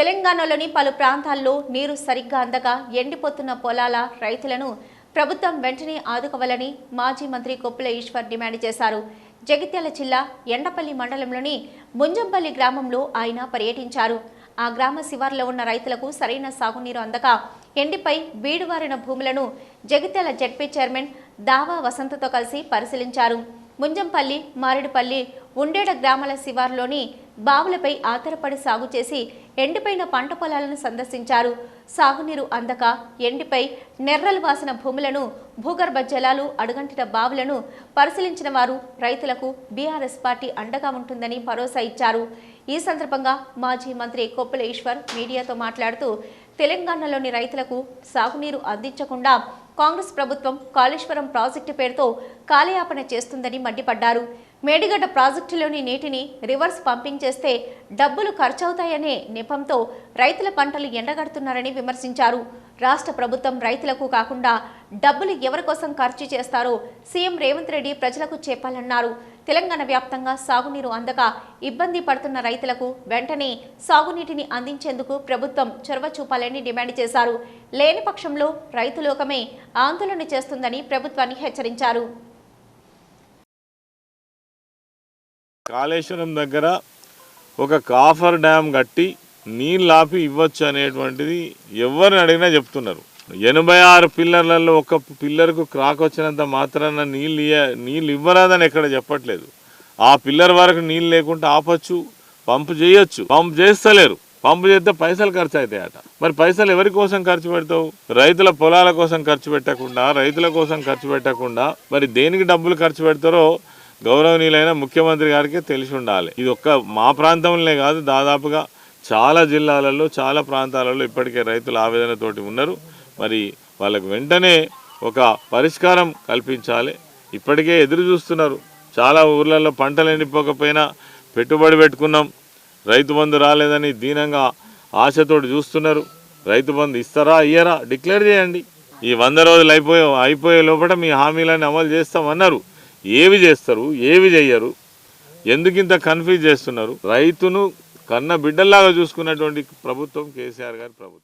తెలంగాణలోని పలు ప్రాంతాల్లో నీరు సరిగ్గా అందక ఎండిపోతున్న పొలాల రైతులను ప్రభుత్వం వెంటనే ఆదుకోవాలని మాజీ మంత్రి కొప్పుల ఈశ్వర్ డిమాండ్ చేశారు. జగిత్యాల జిల్లా ఎండపల్లి మండలంలోని ముంజంపల్లి గ్రామంలో ఆయన పర్యటించారు. ఆ గ్రామ శివార్లో ఉన్న రైతులకు సరైన సాగునీరు అందక ఎండిపై బీడువారిన భూములను జగిత్యాల జడ్పీ చైర్మన్ దావా వసంతతో కలిసి పరిశీలించారు. ముంజంపల్లి మారేడుపల్లి ఉండేడ గ్రామాల శివార్లోని బావులపై ఆధారపడి సాగు చేసి ఎండిపోయిన పంట పొలాలను సందర్శించారు. సాగునీరు అందక ఎండిపై నెర్రలు వాసిన భూములను భూగర్భ జలాలు అడుగంటిన బావులను పరిశీలించిన వారు రైతులకు బీఆర్ఎస్ పార్టీ అండగా ఉంటుందని భరోసా ఇచ్చారు. ఈ సందర్భంగా మాజీ మంత్రి కొప్పుల ఈశ్వర్ మీడియాతో మాట్లాడుతూ తెలంగాణలోని రైతులకు సాగునీరు అందించకుండా కాంగ్రెస్ ప్రభుత్వం కాళేశ్వరం ప్రాజెక్టు పేరుతో కాలయాపన చేస్తుందని మండిపడ్డారు. మేడిగడ్డ ప్రాజెక్టులోని నీటిని రివర్స్ పంపింగ్ చేస్తే డబ్బులు ఖర్చవుతాయనే నెపంతో రైతుల పంటలు ఎండగడుతున్నారని విమర్శించారు. రాష్ట్ర ప్రభుత్వం రైతులకు కాకుండా డబ్బులు ఎవరి కోసం ఖర్చు చేస్తారో సీఎం రేవంత్ రెడ్డి ప్రజలకు చెప్పాలన్నారు. తెలంగాణ వ్యాప్తంగా సాగునీరు అందక ఇబ్బంది పడుతున్న రైతులకు వెంటనే సాగునీటిని అందించేందుకు ప్రభుత్వం చొరవ చూపాలని డిమాండ్ చేశారు. లేని పక్షంలో రైతులోకమే ఆందోళన చేస్తుందని ప్రభుత్వాన్ని హెచ్చరించారు. కాళేశ్వరం దగ్గర ఒక కాఫర్ డ్యామ్ కట్టి నీళ్ళు ఆపి ఇవ్వచ్చు అనేటువంటిది ఎవరిని అడిగినా చెప్తున్నారు. ఎనభై ఆరు పిల్లర్లలో ఒక పిల్లర్కు క్రాక్ వచ్చినంత మాత్రాన నీళ్ళు ఇయ్య నీళ్ళు ఇవ్వరాదని ఎక్కడ చెప్పట్లేదు. ఆ పిల్లర్ వరకు నీళ్ళు లేకుండా ఆపచ్చు పంపు చేయొచ్చు. పంపు చేస్తలేరు. పంపు చేస్తే పైసలు ఖర్చు అవుతాయట మరి పైసలు ఎవరి కోసం ఖర్చు పెడతావు? రైతుల పొలాల కోసం ఖర్చు పెట్టకుండా రైతుల కోసం ఖర్చు పెట్టకుండా మరి దేనికి డబ్బులు ఖర్చు పెడతారో గౌరవనీయులైన ముఖ్యమంత్రి గారికి తెలిసి ఉండాలి. ఇది ఒక్క మా ప్రాంతంలోనే కాదు దాదాపుగా చాలా జిల్లాలలో చాలా ప్రాంతాలలో ఇప్పటికే రైతులు ఆవేదనతోటి ఉన్నారు. మరి వాళ్ళకు వెంటనే ఒక పరిష్కారం కల్పించాలి. ఇప్పటికే ఎదురు చూస్తున్నారు. చాలా ఊర్లలో పంటలు ఎండిపోకపోయినా పెట్టుబడి పెట్టుకున్నాం. రైతు బంధు రాలేదని దీనంగా ఆశతోటి చూస్తున్నారు. రైతు బంధు ఇస్తారా ఇయ్యరా? డిక్లేర్ చేయండి. ఈ వంద రోజులు అయిపోయే అయిపోయే లోపల మీ హామీలను అమలు చేస్తామన్నారు. ఏవి చేస్తారు ఏవి చేయరు ఎందుకు ఇంత కన్ఫ్యూజ్ చేస్తున్నారు? రైతును కన్న బిడ్డల్లాగా చూసుకున్నటువంటి ప్రభుత్వం కేసీఆర్ గారి ప్రభుత్వం.